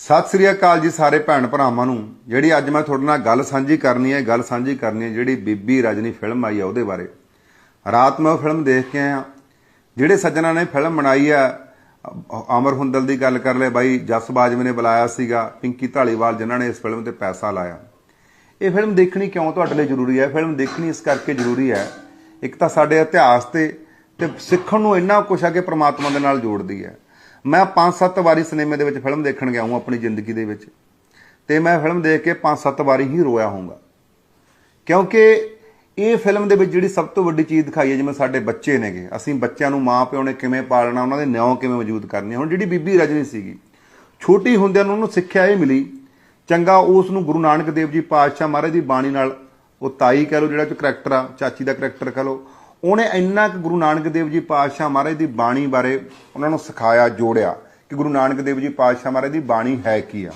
ਸਤਿ ਸ੍ਰੀ ਅਕਾਲ ਜੀ ਸਾਰੇ ਭੈਣ ਭਰਾਵਾਂ ਨੂੰ। ਜਿਹੜੀ ਅੱਜ ਮੈਂ ਤੁਹਾਡੇ ਨਾਲ ਗੱਲ ਸਾਂਝੀ ਕਰਨੀ ਹੈ, ਗੱਲ ਸਾਂਝੀ ਕਰਨੀ ਹੈ ਜਿਹੜੀ ਬੀਬੀ ਰਜਨੀ ਫਿਲਮ ਆਈ ਹੈ ਉਹਦੇ ਬਾਰੇ। ਰਾਤ ਮੈਂ ਉਹ ਫਿਲਮ ਦੇਖ ਕੇ ਆਇਆ। ਜਿਹੜੇ ਸੱਜਣਾ ਨੇ ਫਿਲਮ ਬਣਾਈ ਹੈ, ਅਮਰ ਹੁੰਦਲ ਦੀ ਗੱਲ ਕਰ ਲੈ ਬਾਈ, ਜਸ ਬਾਜਵੇ ਨੇ ਬੁਲਾਇਆ ਸੀਗਾ, ਪਿੰਕੀ ਢਾਲੀਵਾਲ ਜਿਨ੍ਹਾਂ ਨੇ ਇਸ ਫਿਲਮ ਤੇ ਪੈਸਾ ਲਾਇਆ। ਇਹ ਫਿਲਮ ਦੇਖਣੀ ਕਿਉਂ ਤੁਹਾਡੇ ਲਈ ਜ਼ਰੂਰੀ ਹੈ? ਫਿਲਮ ਦੇਖਣੀ ਇਸ ਕਰਕੇ ਜ਼ਰੂਰੀ ਹੈ। ਇੱਕ ਤਾਂ ਸਾਡੇ ਇਤਿਹਾਸ ਤੇ ਤੇ ਸਿੱਖਣ ਨੂੰ ਇੰਨਾ ਕੁਛ ਆ ਕਿ ਪ੍ਰਮਾਤਮਾ ਦੇ ਨਾਲ ਜੋੜਦੀ ਹੈ। ਮੈਂ ਪੰਜ ਸੱਤ ਵਾਰੀ ਸਿਨੇਮੇ ਦੇ ਵਿੱਚ ਫਿਲਮ ਦੇਖਣ ਗਿਆ ਹਾਂ ਆਪਣੀ ਜ਼ਿੰਦਗੀ ਦੇ ਵਿੱਚ। ਤੇ ਮੈਂ ਫਿਲਮ ਦੇਖ ਕੇ ਪੰਜ ਸੱਤ ਵਾਰੀ ਹੀ ਰੋਇਆ ਹੋਊਗਾ। ਕਿਉਂਕਿ ਇਹ ਫਿਲਮ ਦੇ ਵਿੱਚ ਜਿਹੜੀ ਸਭ ਤੋਂ ਵੱਡੀ ਚੀਜ਼ ਦਿਖਾਈ ਹੈ, ਜਿਵੇਂ ਸਾਡੇ ਬੱਚੇ ਨੇਗੇ। ਅਸੀਂ ਬੱਚਿਆਂ ਨੂੰ ਮਾਂ ਪਿਓ ਨੇ ਕਿਵੇਂ ਪਾਲਣਾ, ਉਹਨਾਂ ਦੇ ਨਿਆਂ ਕਿਵੇਂ ਮੌਜੂਦ ਕਰਨੇ। ਹੁਣ ਜਿਹੜੀ ਬੀਬੀ ਰਜਨੀ ਸੀਗੀ, ਛੋਟੀ ਹੁੰਦਿਆਂ ਨੂੰ ਉਹਨੂੰ ਸਿੱਖਿਆ ਇਹ ਮਿਲੀ। ਚੰਗਾ ਉਸ ਨੂੰ ਗੁਰੂ ਨਾਨਕ ਦੇਵ ਜੀ ਪਾਤਸ਼ਾਹ ਮਹਾਰਾਜ ਦੀ ਬਾਣੀ ਨਾਲ, ਉਹ ਤਾਈ ਕਹਿ ਲਓ ਜਿਹੜਾ ਚ ਕਰੈਕਟਰ ਆ, ਚਾਚੀ ਦਾ ਕਰੈਕਟਰ ਕਹਿ ਲਓ ਉਹਨੇ ਇੰਨਾ ਕੁ ਗੁਰੂ ਨਾਨਕ ਦੇਵ ਜੀ ਪਾਤਸ਼ਾਹ ਮਹਾਰਾਜ ਦੀ ਬਾਣੀ ਬਾਰੇ ਉਹਨਾਂ ਨੂੰ ਸਿਖਾਇਆ, ਜੋੜਿਆ ਕਿ ਗੁਰੂ ਨਾਨਕ ਦੇਵ ਜੀ ਪਾਤਸ਼ਾਹ ਮਹਾਰਾਜ ਦੀ ਬਾਣੀ ਹੈ ਕੀ ਆ।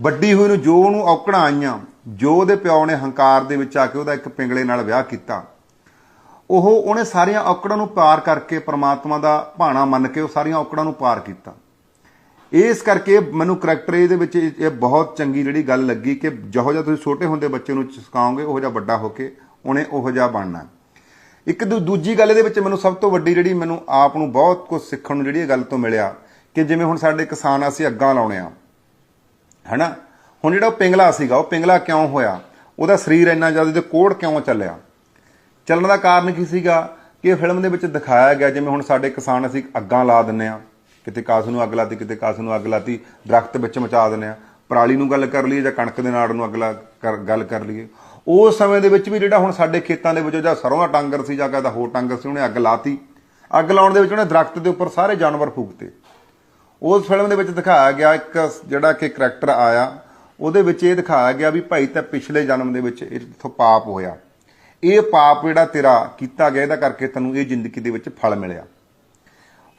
ਵੱਡੀ ਹੋਈ ਨੂੰ ਜੋ ਉਹਨੂੰ ਔਕੜਾਂ ਆਈਆਂ, ਜੋ ਉਹਦੇ ਪਿਓ ਨੇ ਹੰਕਾਰ ਦੇ ਵਿੱਚ ਆ ਕੇ ਉਹਦਾ ਇੱਕ ਪਿੰਗਲੇ ਨਾਲ ਵਿਆਹ ਕੀਤਾ, ਉਹ ਉਹਨੇ ਸਾਰੀਆਂ ਔਕੜਾਂ ਨੂੰ ਪਾਰ ਕਰਕੇ ਪ੍ਰਮਾਤਮਾ ਦਾ ਭਾਣਾ ਮੰਨ ਕੇ ਉਹ ਸਾਰੀਆਂ ਔਕੜਾਂ ਨੂੰ ਪਾਰ ਕੀਤਾ। ਇਸ ਕਰਕੇ ਮੈਨੂੰ ਕਰੈਕਟਰ ਇਹਦੇ ਵਿੱਚ ਇਹ ਬਹੁਤ ਚੰਗੀ ਜਿਹੜੀ ਗੱਲ ਲੱਗੀ ਕਿ ਜਿਹੋ ਜਿਹਾ ਤੁਸੀਂ ਛੋਟੇ ਹੁੰਦੇ ਬੱਚੇ ਨੂੰ ਸਿਖਾਓਗੇ, ਉਹ ਜਿਹਾ ਵੱਡਾ ਹੋ ਕੇ ਉਹਨੇ ਉਹੋ ਜਿਹਾ ਬਣਨਾ। ਇੱਕ ਦੂ- ਦੂਜੀ ਗੱਲ ਇਹਦੇ ਵਿੱਚ ਮੈਨੂੰ ਸਭ ਤੋਂ ਵੱਡੀ ਜਿਹੜੀ ਮੈਨੂੰ ਆਪ ਨੂੰ ਬਹੁਤ ਕੁਝ ਸਿੱਖਣ ਨੂੰ ਜਿਹੜੀ ਇਹ ਗੱਲ ਤੋਂ ਮਿਲਿਆ ਕਿ ਜਿਵੇਂ ਹੁਣ ਸਾਡੇ ਕਿਸਾਨ ਅਸੀਂ ਅੱਗਾਂ ਲਾਉਣੇ ਆ, ਹੈਨਾ? ਹੁਣ ਜਿਹੜਾ ਉਹ ਪਿੰਗਲਾ ਸੀਗਾ, ਉਹ ਪਿੰਗਲਾ ਕਿਉਂ ਹੋਇਆ? ਉਹਦਾ ਸਰੀਰ ਇੰਨਾ ਜ਼ਿਆਦਾ ਤੇ ਕੋੜ ਕਿਉਂ ਚੱਲਿਆ? ਚੱਲਣ ਦਾ ਕਾਰਨ ਕੀ ਸੀਗਾ? ਕਿ ਇਹ ਫਿਲਮ ਦੇ ਵਿੱਚ ਦਿਖਾਇਆ ਗਿਆ, ਜਿਵੇਂ ਹੁਣ ਸਾਡੇ ਕਿਸਾਨ ਅਸੀਂ ਅੱਗਾਂ ਲਾ ਦਿੰਨੇ ਆ, ਕਿਤੇ ਕਾਸ ਨੂੰ ਅੱਗ ਲਾਤੀ, ਕਿਤੇ ਕਾਸ ਨੂੰ ਅੱਗ ਲਾਤੀ, ਦਰਖਤ ਵਿੱਚ ਮਚਾ ਦਿੰਨੇ ਆ, ਪਰਾਲੀ ਨੂੰ ਗੱਲ ਕਰ ਲਈਏ ਜਾਂ ਕਣਕ ਦੇ ਨਾੜ ਨੂੰ ਅੱਗ ਲਾ ਕਰ- ਗੱਲ ਕਰ ਲਈਏ। ਉਸ ਸਮੇਂ ਦੇ ਵਿੱਚ ਵੀ ਜਿਹੜਾ ਹੁਣ ਸਾਡੇ ਖੇਤਾਂ ਦੇ ਵਿੱਚ ਜਿਹੜਾ ਸਰੋਂ ਦਾ ਟਾਂਗਰ ਸੀ ਜਾਂ ਕਹਿੰਦਾ ਹੋਰ ਟਾਂਗਰ ਸੀ, ਉਹਨੇ ਅੱਗ ਲਾਤੀ। ਅੱਗ ਲਾਉਣ ਦੇ ਵਿੱਚ ਉਹਨੇ ਦਰਖਤ ਦੇ ਉੱਪਰ ਸਾਰੇ ਜਾਨਵਰ ਫੂਕਤੇ। ਉਸ ਫਿਲਮ ਦੇ ਵਿੱਚ ਦਿਖਾਇਆ ਗਿਆ ਇੱਕ ਜਿਹੜਾ ਕਿ ਕਰੈਕਟਰ ਆਇਆ, ਉਹਦੇ ਵਿੱਚ ਇਹ ਦਿਖਾਇਆ ਗਿਆ ਵੀ ਭਾਈ ਤਾਂ ਪਿਛਲੇ ਜਨਮ ਦੇ ਵਿੱਚ ਇਥੋਂ ਪਾਪ ਹੋਇਆ। ਇਹ ਪਾਪ ਜਿਹੜਾ ਤੇਰਾ ਕੀਤਾ ਗਿਆ, ਇਹਦਾ ਕਰਕੇ ਤੈਨੂੰ ਇਹ ਜ਼ਿੰਦਗੀ ਦੇ ਵਿੱਚ ਫਲ ਮਿਲਿਆ।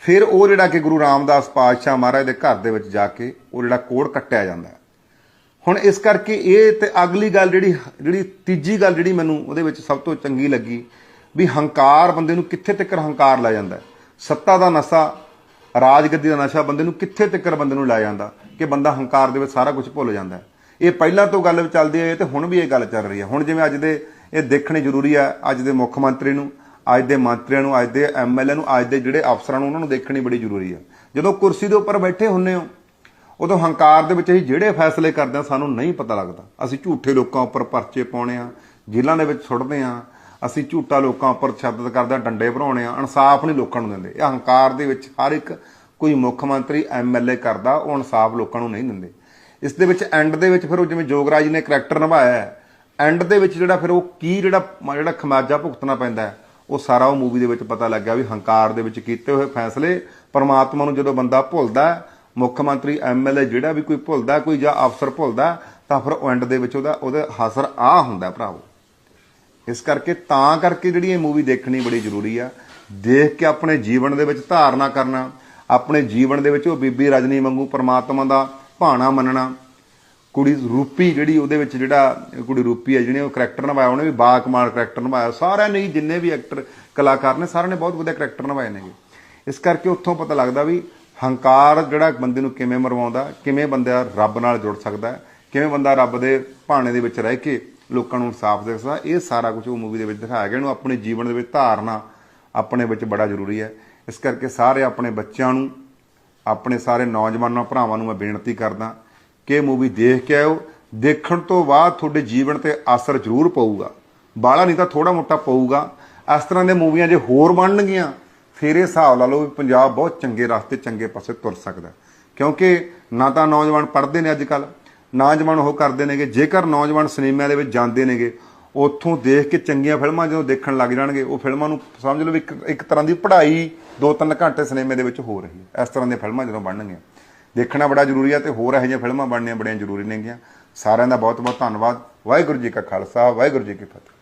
ਫਿਰ ਉਹ ਜਿਹੜਾ ਕਿ ਗੁਰੂ ਰਾਮਦਾਸ ਪਾਤਸ਼ਾਹ ਮਹਾਰਾਜ ਦੇ ਘਰ ਦੇ ਵਿੱਚ ਜਾ ਕੇ ਉਹ ਜਿਹੜਾ ਕੋੜ ਕੱਟਿਆ ਜਾਂਦਾ ਹੁਣ ਇਸ ਕਰਕੇ ਇਹ ਤੇ ਅਗਲੀ ਗੱਲ ਜਿਹੜੀ ਜਿਹੜੀ ਤੀਜੀ ਗੱਲ ਜਿਹੜੀ ਮੈਨੂੰ ਉਹਦੇ ਵਿੱਚ ਸਭ ਤੋਂ ਚੰਗੀ ਲੱਗੀ ਵੀ ਹੰਕਾਰ ਬੰਦੇ ਨੂੰ ਕਿੱਥੇ ਤੱਕ ਹੰਕਾਰ ਲੈ ਜਾਂਦਾ ਸੱਤਾ ਦਾ ਨਸ਼ਾ, ਰਾਜਗੱਦੀ ਦਾ ਨਸ਼ਾ ਬੰਦੇ ਨੂੰ ਕਿੱਥੇ ਤੱਕ ਬੰਦੇ ਨੂੰ ਲੈ ਜਾਂਦਾ ਕਿ ਬੰਦਾ ਹੰਕਾਰ ਦੇ ਵਿੱਚ ਸਾਰਾ ਕੁਝ ਭੁੱਲ ਜਾਂਦਾ ਇਹ ਪਹਿਲਾਂ ਤੋਂ ਗੱਲ ਚੱਲਦੀ ਹੈ ਤੇ ਹੁਣ ਵੀ ਇਹ ਗੱਲ ਚੱਲ ਰਹੀ ਹੈ। ਹੁਣ ਜਿਵੇਂ ਅੱਜ ਦੇ ਇਹ ਦੇਖਣੇ ਜ਼ਰੂਰੀ ਹੈ, ਅੱਜ ਦੇ ਮੁੱਖ ਮੰਤਰੀ ਨੂੰ, ਅੱਜ ਦੇ ਮੰਤਰੀਆਂ ਨੂੰ, ਅੱਜ ਦੇ ਐਮਐਲਏ ਨੂੰ, ਅੱਜ ਦੇ ਜਿਹੜੇ ਅਫਸਰਾਂ ਨੂੰ ਉਹਨਾਂ ਨੂੰ ਦੇਖਣੀ ਬੜੀ ਜ਼ਰੂਰੀ ਹੈ। ਜਦੋਂ ਕੁਰਸੀ ਦੇ ਉੱਪਰ ਬੈਠੇ ਹੁੰਨੇ ਹੋ ਉਦੋਂ ਹੰਕਾਰ ਦੇ ਵਿੱਚ ਅਸੀਂ ਜਿਹੜੇ ਫੈਸਲੇ ਕਰਦੇ ਹਾਂ, ਸਾਨੂੰ ਨਹੀਂ ਪਤਾ ਲੱਗਦਾ। ਅਸੀਂ ਝੂਠੇ ਲੋਕਾਂ ਉੱਪਰ ਪਰਚੇ ਪਾਉਣੇ ਆ ਜੇਲ੍ਹਾਂ ਦੇ ਵਿੱਚ ਸੁੱਟਦੇ ਆ ਅਸੀਂ ਝੂਠਾ ਲੋਕਾਂ ਉੱਪਰ ਤਸ਼ੱਦਦ ਕਰਦੇ ਹਾਂ, ਡੰਡੇ ਭਰਾਉਣੇ ਆ ਇਨਸਾਫ ਨਹੀਂ ਲੋਕਾਂ ਨੂੰ ਦਿੰਦੇ। ਇਹ ਹੰਕਾਰ ਦੇ ਵਿੱਚ ਹਰ ਇੱਕ ਕੋਈ ਮੁੱਖ ਮੰਤਰੀ ਐਮਐਲਏ ਕਰਦਾ, ਉਹ ਇਨਸਾਫ ਲੋਕਾਂ ਨੂੰ ਨਹੀਂ ਦਿੰਦੇ। ਇਸ ਦੇ ਵਿੱਚ ਐਂਡ ਦੇ ਵਿੱਚ ਫਿਰ ਉਹ ਜਿਵੇਂ ਜੋਗਰਾਜ ਨੇ ਕਰੈਕਟਰ ਨਿਭਾਇਆ ਐਂਡ ਦੇ ਵਿੱਚ ਜਿਹੜਾ ਫਿਰ ਉਹ ਕੀ ਜਿਹੜਾ ਜਿਹੜਾ ਖਮਾਜਾ ਭੁਗਤਣਾ ਪੈਂਦਾ ਉਹ ਸਾਰਾ ਉਹ ਮੂਵੀ ਦੇ ਵਿੱਚ ਪਤਾ ਲੱਗਿਆ ਵੀ ਹੰਕਾਰ ਦੇ ਵਿੱਚ ਕੀਤੇ ਹੋਏ ਫੈਸਲੇ ਪਰਮਾਤਮਾ ਨੂੰ ਜਦੋਂ ਬੰਦਾ ਭੁੱਲਦਾ ਮੁੱਖ ਮੰਤਰੀ ਐਮਐਲਏ ਜਿਹੜਾ ਵੀ ਕੋਈ ਭੁੱਲਦਾ, ਕੋਈ ਜਾਂ ਅਫਸਰ ਭੁੱਲਦਾ, ਤਾਂ ਫਿਰ ਐਂਡ ਦੇ ਵਿੱਚ ਉਹਦਾ ਉਹਦਾ ਹਾਸਰ ਆ ਹੁੰਦਾ ਭਰਾਵੋ। ਇਸ ਕਰਕੇ ਤਾਂ ਕਰਕੇ ਜਿਹੜੀ ਇਹ ਮੂਵੀ ਦੇਖਣੀ ਬੜੀ ਜ਼ਰੂਰੀ ਆ। ਦੇਖ ਕੇ ਆਪਣੇ ਜੀਵਨ ਦੇ ਵਿੱਚ ਧਾਰਨਾ ਕਰਨਾ, ਆਪਣੇ ਜੀਵਨ ਦੇ ਵਿੱਚ ਉਹ ਬੀਬੀ ਰਜਨੀ ਵਾਂਗੂ ਪਰਮਾਤਮਾ ਦਾ ਭਾਣਾ ਮੰਨਣਾ, ਕੁੜੀ ਰੂਪੀ ਜਿਹੜੀ ਉਹਦੇ ਵਿੱਚ ਜਿਹੜਾ, ਕੁੜੀ ਰੂਪੀ ਹੈ ਜਿਹਨੇ ਉਹ ਕਰੈਕਟਰ ਨਿਭਾਇਆ, ਉਹਨੇ ਵੀ ਬਾ ਕਮਾਲ ਕਰੈਕਟਰ ਨਿਭਾਇਆ। ਸਾਰਿਆਂ ਨੇ ਜਿੰਨੇ ਵੀ ਐਕਟਰ ਕਲਾਕਾਰ ਨੇ, ਸਾਰਿਆਂ ਨੇ ਬਹੁਤ ਵਧੀਆ ਕਰੈਕਟਰ ਨਿਭਾਏ ਨੇਗੇ। ਇਸ ਕਰਕੇ ਉੱਥੋਂ ਪਤਾ ਲੱਗਦਾ ਵੀ ਹੰਕਾਰ ਜਿਹੜਾ ਬੰਦੇ ਨੂੰ ਕਿਵੇਂ ਮਰਵਾਉਂਦਾ, ਕਿਵੇਂ ਬੰਦਾ ਰੱਬ ਨਾਲ ਜੁੜ ਸਕਦਾ, ਕਿਵੇਂ ਬੰਦਾ ਰੱਬ ਦੇ ਭਾਣੇ ਦੇ ਵਿੱਚ ਰਹਿ ਕੇ ਲੋਕਾਂ ਨੂੰ ਇਨਸਾਫ ਦੇ ਸਕਦਾ, ਇਹ ਸਾਰਾ ਕੁਝ ਉਹ ਮੂਵੀ ਦੇ ਵਿੱਚ ਦਿਖਾਇਆ ਗਿਆ। ਇਹਨੂੰ ਆਪਣੇ ਜੀਵਨ ਦੇ ਵਿੱਚ ਧਾਰਨਾ ਆਪਣੇ ਵਿੱਚ ਬੜਾ ਜ਼ਰੂਰੀ ਹੈ। ਇਸ ਕਰਕੇ ਸਾਰੇ ਆਪਣੇ ਬੱਚਿਆਂ ਨੂੰ, ਆਪਣੇ ਸਾਰੇ ਨੌਜਵਾਨਾਂ ਭਰਾਵਾਂ ਨੂੰ ਮੈਂ ਬੇਨਤੀ ਕਰਦਾ, ਕਿ ਇਹ ਮੂਵੀ ਦੇਖ ਕੇ ਆਇਓ। ਦੇਖਣ ਤੋਂ ਬਾਅਦ ਤੁਹਾਡੇ ਜੀਵਨ ਤੇ ਅਸਰ ਜ਼ਰੂਰ ਪਊਗਾ। ਬਾਲਾ ਨਹੀਂ ਤਾਂ ਥੋੜਾ ਮੋਟਾ ਪਊਗਾ। ਇਸ ਤਰ੍ਹਾਂ ਦੇ ਮੂਵੀਆਂ ਜੇ ਹੋਰ ਬਣਨਗੀਆਂ। ਫਿਰ ਇਹ ਹਿਸਾਬ ਲਾ ਲਓ ਵੀ ਪੰਜਾਬ ਬਹੁਤ ਚੰਗੇ ਰਸਤੇ, ਚੰਗੇ ਪਾਸੇ ਤੁਰ ਸਕਦਾ ਕਿਉਂਕਿ ਨਾ ਤਾਂ ਨੌਜਵਾਨ ਪੜ੍ਹਦੇ ਨੇ ਅੱਜ ਕੱਲ ਨੌਜਵਾਨ ਉਹ ਕਰਦੇ ਨੇਗੇ, ਜੇਕਰ ਨੌਜਵਾਨ ਸਿਨੇਮਿਆਂ ਦੇ ਵਿੱਚ ਜਾਂਦੇ ਨੇਗੇ, ਉੱਥੋਂ ਦੇਖ ਕੇ ਚੰਗੀਆਂ ਫਿਲਮਾਂ ਜਦੋਂ ਦੇਖਣ ਲੱਗ ਜਾਣਗੇ, ਉਹ ਫਿਲਮਾਂ ਨੂੰ ਸਮਝ ਲਓ ਵੀ ਇੱਕ ਇੱਕ ਤਰ੍ਹਾਂ ਦੀ ਪੜ੍ਹਾਈ 2-3 ਘੰਟੇ ਸਿਨੇਮੇ ਦੇ ਵਿੱਚ ਹੋ ਰਹੀ ਹੈ। ਇਸ ਤਰ੍ਹਾਂ ਦੀਆਂ ਫਿਲਮਾਂ ਜਦੋਂ ਬਣਨਗੀਆਂ। ਦੇਖਣਾ ਬੜਾ ਜ਼ਰੂਰੀ ਹੈ ਤੇ ਹੋਰ ਇਹੋ ਜਿਹੀਆਂ ਫਿਲਮਾਂ ਬਣਨੀਆਂ ਬੜੀਆਂ ਜ਼ਰੂਰੀ ਨੇਗੀਆਂ। ਸਾਰਿਆਂ ਦਾ ਬਹੁਤ ਬਹੁਤ ਧੰਨਵਾਦ। ਵਾਹਿਗੁਰੂ ਜੀ ਕਾ ਖਾਲਸਾ, ਵਾਹਿਗੁਰੂ ਜੀ ਕੀ ਫਤਿਹ।